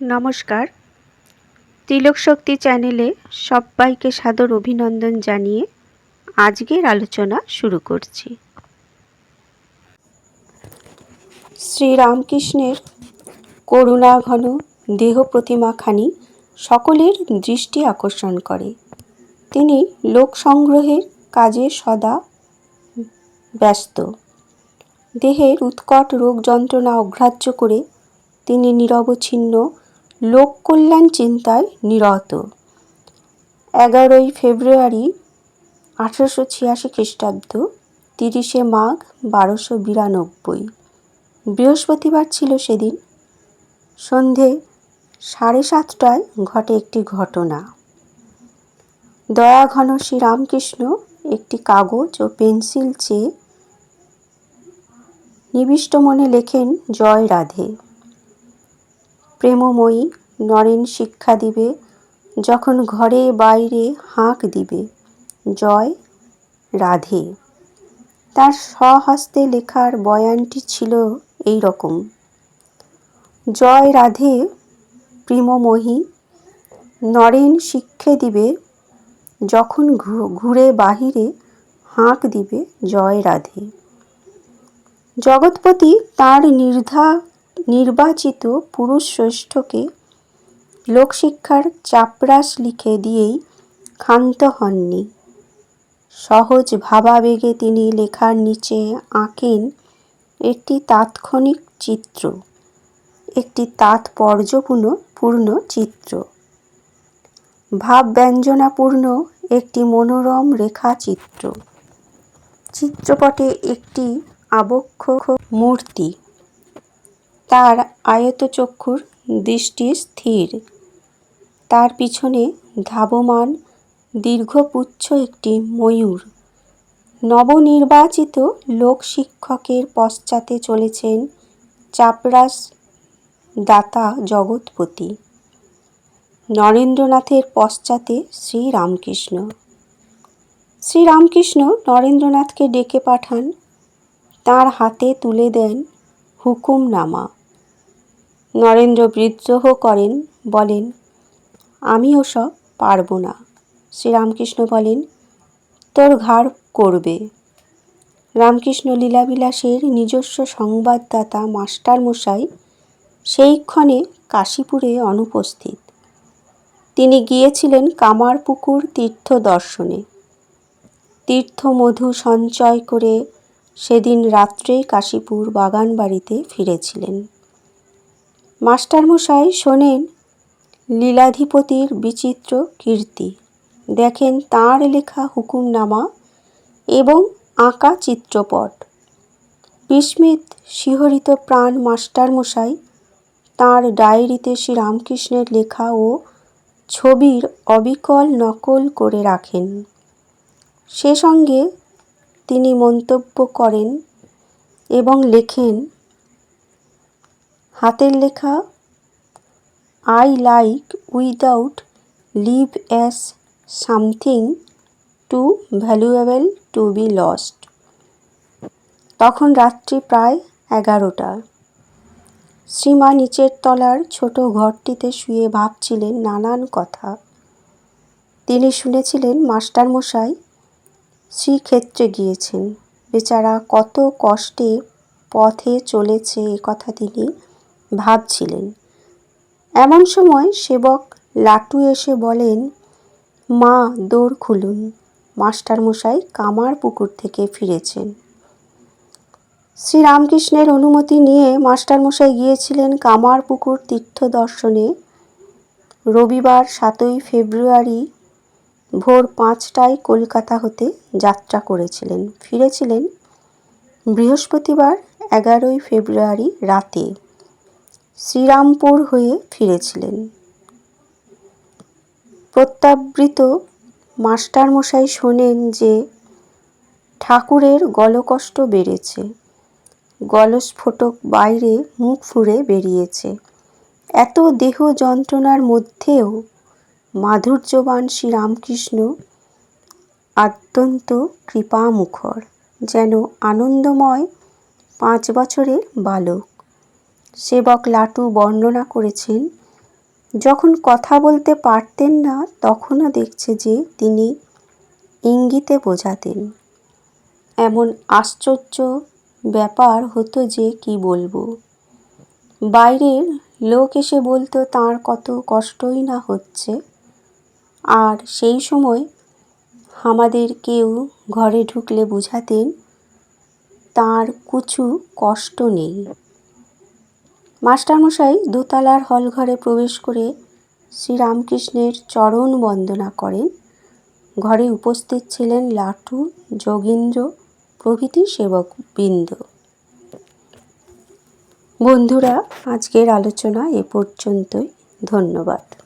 নমস্কার। তিলক শক্তি চ্যানেলে সবাইকে সাদর অভিনন্দন জানিয়ে আজকের আলোচনা শুরু করছি। শ্রীরামকৃষ্ণের করুণাঘন দেহ প্রতিমাখানি সকলের দৃষ্টি আকর্ষণ করে। তিনি লোক সংগ্রহের কাজে সদা ব্যস্ত। দেহের উৎকট রোগ যন্ত্রণা অগ্রাহ্য করে তিনি নিরবচ্ছিন্ন লোক কল্যাণ চিন্তায় নিরত। এগারোই ফেব্রুয়ারি আঠেরোশো ছিয়াশি খ্রিস্টাব্দ, তিরিশে মাঘ, বারোশো বিরানব্বই। বৃহস্পতিবার ছিল সেদিন। সন্ধে সাড়ে সাতটায় ঘটে একটি ঘটনা। দয়াঘন শ্রীরামকৃষ্ণ একটি কাগজ ও পেন্সিল চেয়ে নিবিষ্ট মনে লেখেন, জয় রাধে। প্রেমময়ী নরেন শিক্ষা দিবে, যখন ঘরে বাইরে হাঁক দিবে। জয় রাধে। তার স্বহস্তে লেখার বয়ানটি ছিল এই রকম জয় রাধে প্রেমময়ী নরেন শিক্ষে দিবে, যখন ঘুরে বাহিরে হাঁক দিবে, জয় রাধে। জগৎপতি তার নির্ধা, নির্বাচিত পুরুষ শ্রেষ্ঠকে লোকশিক্ষার চাপরাস লিখে দিয়েই ক্ষান্ত হননি। সহজ ভাবাবেগে তিনি লেখার নিচে আঁকেন একটি তাৎক্ষণিক চিত্র, একটি তাৎপর্যপূর্ণ পূর্ণ চিত্র। ভাব ব্যঞ্জনাপূর্ণ একটি মনোরম রেখাচিত্র। চিত্রপটে একটি আবক্ষ মূর্তি। তার আয়তচক্ষুর দৃষ্টি স্থির। তার পিছনে ধাবমান দীর্ঘপুচ্ছ একটি ময়ূর। নবনির্বাচিত লোক শিক্ষকের পশ্চাতে চলেছেন চাপরাস দাতা জগৎপতি। নরেন্দ্রনাথের পশ্চাতে শ্রীরামকৃষ্ণ। শ্রীরামকৃষ্ণ নরেন্দ্রনাথকে ডেকে পাঠান, তার হাতে তুলে দেন হুকুমনামা। নরেন্দ্র বিদ্রোহ করেন, বলেন আমি ওসব পারব না। শ্রীরামকৃষ্ণ বলেন, তোর ঘাড় করবে। রামকৃষ্ণ লীলাবিলাসের নিজস্ব সংবাদদাতা মাস্টারমশাই সেইক্ষণে কাশীপুরে অনুপস্থিত। তিনি গিয়েছিলেন কামারপুকুর তীর্থ দর্শনে। তীর্থ মধু সঞ্চয় করে সেদিন রাত্রেই কাশীপুর বাগানবাড়িতে ফিরেছিলেন। মাস্টারমশাই শোনেন লীলাধিপতির বিচিত্র কীর্তি। দেখেন তাঁর লেখা হুকুমনামা এবং আঁকা চিত্রপট। বিস্মিত শিহরিত প্রাণ মাস্টারমশাই তাঁর ডায়েরিতে শ্রীরামকৃষ্ণের লেখা ও ছবির অবিকল নকল করে রাখেন। সে সঙ্গে তিনি মন্তব্য করেন এবং লেখেন, হাতের লেখা I like without live as something too valuable to be lost তখন রাত্রি প্রায় এগারোটা। শ্রীমা নিচের তলার ছোট ঘরটিতে শুয়ে ভাবছিলেন নানান কথা। তিনি শুনেছিলেন মাস্টারমশাই শ্রীক্ষেত্রে গিয়েছেন। বেচারা কত কষ্টে পথে চলেছে এ কথা তিনি ভাবছিলেন। এমন সময় সেবক লাটু এসে বলেন, মা দৌড় খুলুন। মাস্টারমশাই কামার পুকুর থেকে ফিরেছেন। শ্রীরামকৃষ্ণের অনুমতি নিয়ে মাস্টারমশাই গিয়েছিলেন কামার পুকুর তীর্থ দর্শনে। রবিবার সাতই ফেব্রুয়ারি ভোর পাঁচটায় কলকাতা হতে যাত্রা করেছিলেন। ফিরেছিলেন বৃহস্পতিবার এগারোই ফেব্রুয়ারি রাতে। শ্রীরামপুর হয়ে ফিরেছিলেন। প্রত্যাবৃত মাস্টারমশাই শোনেন যে ঠাকুরের গলকষ্ট বেড়েছে। গলস্ফোটক বাইরে মুখ ফুঁড়ে বেরিয়েছে। এত দেহ যন্ত্রণার মধ্যেও মাধুর্যবান শ্রীরামকৃষ্ণ অত্যন্ত কৃপামুখর, যেন আনন্দময় পাঁচ বছরের বালক। সেবক লাটু বর্ণনা করেছেন, যখন কথা বলতে পারতেন না, তখনও দেখছে যে তিনি ইঙ্গিতে বোঝাতেন। এমন আশ্চর্য ব্যাপার হতো যে কি বলব। বাইরের লোক এসে বলতো, তার কত কষ্টই না হচ্ছে। আর সেই সময় আমাদের কেউ ঘরে ঢুকলে বুঝাতেন, তার কিছু কষ্ট নেই। মাস্টারমশাই দোতলার হল ঘরে প্রবেশ করে শ্রীরামকৃষ্ণের চরণ বন্দনা করেন। ঘরে উপস্থিত ছিলেন লাটু, যোগীন্দ্র প্রভৃতি সেবক বৃন্দ বন্ধুরা, আজকের আলোচনা এ পর্যন্তই। ধন্যবাদ।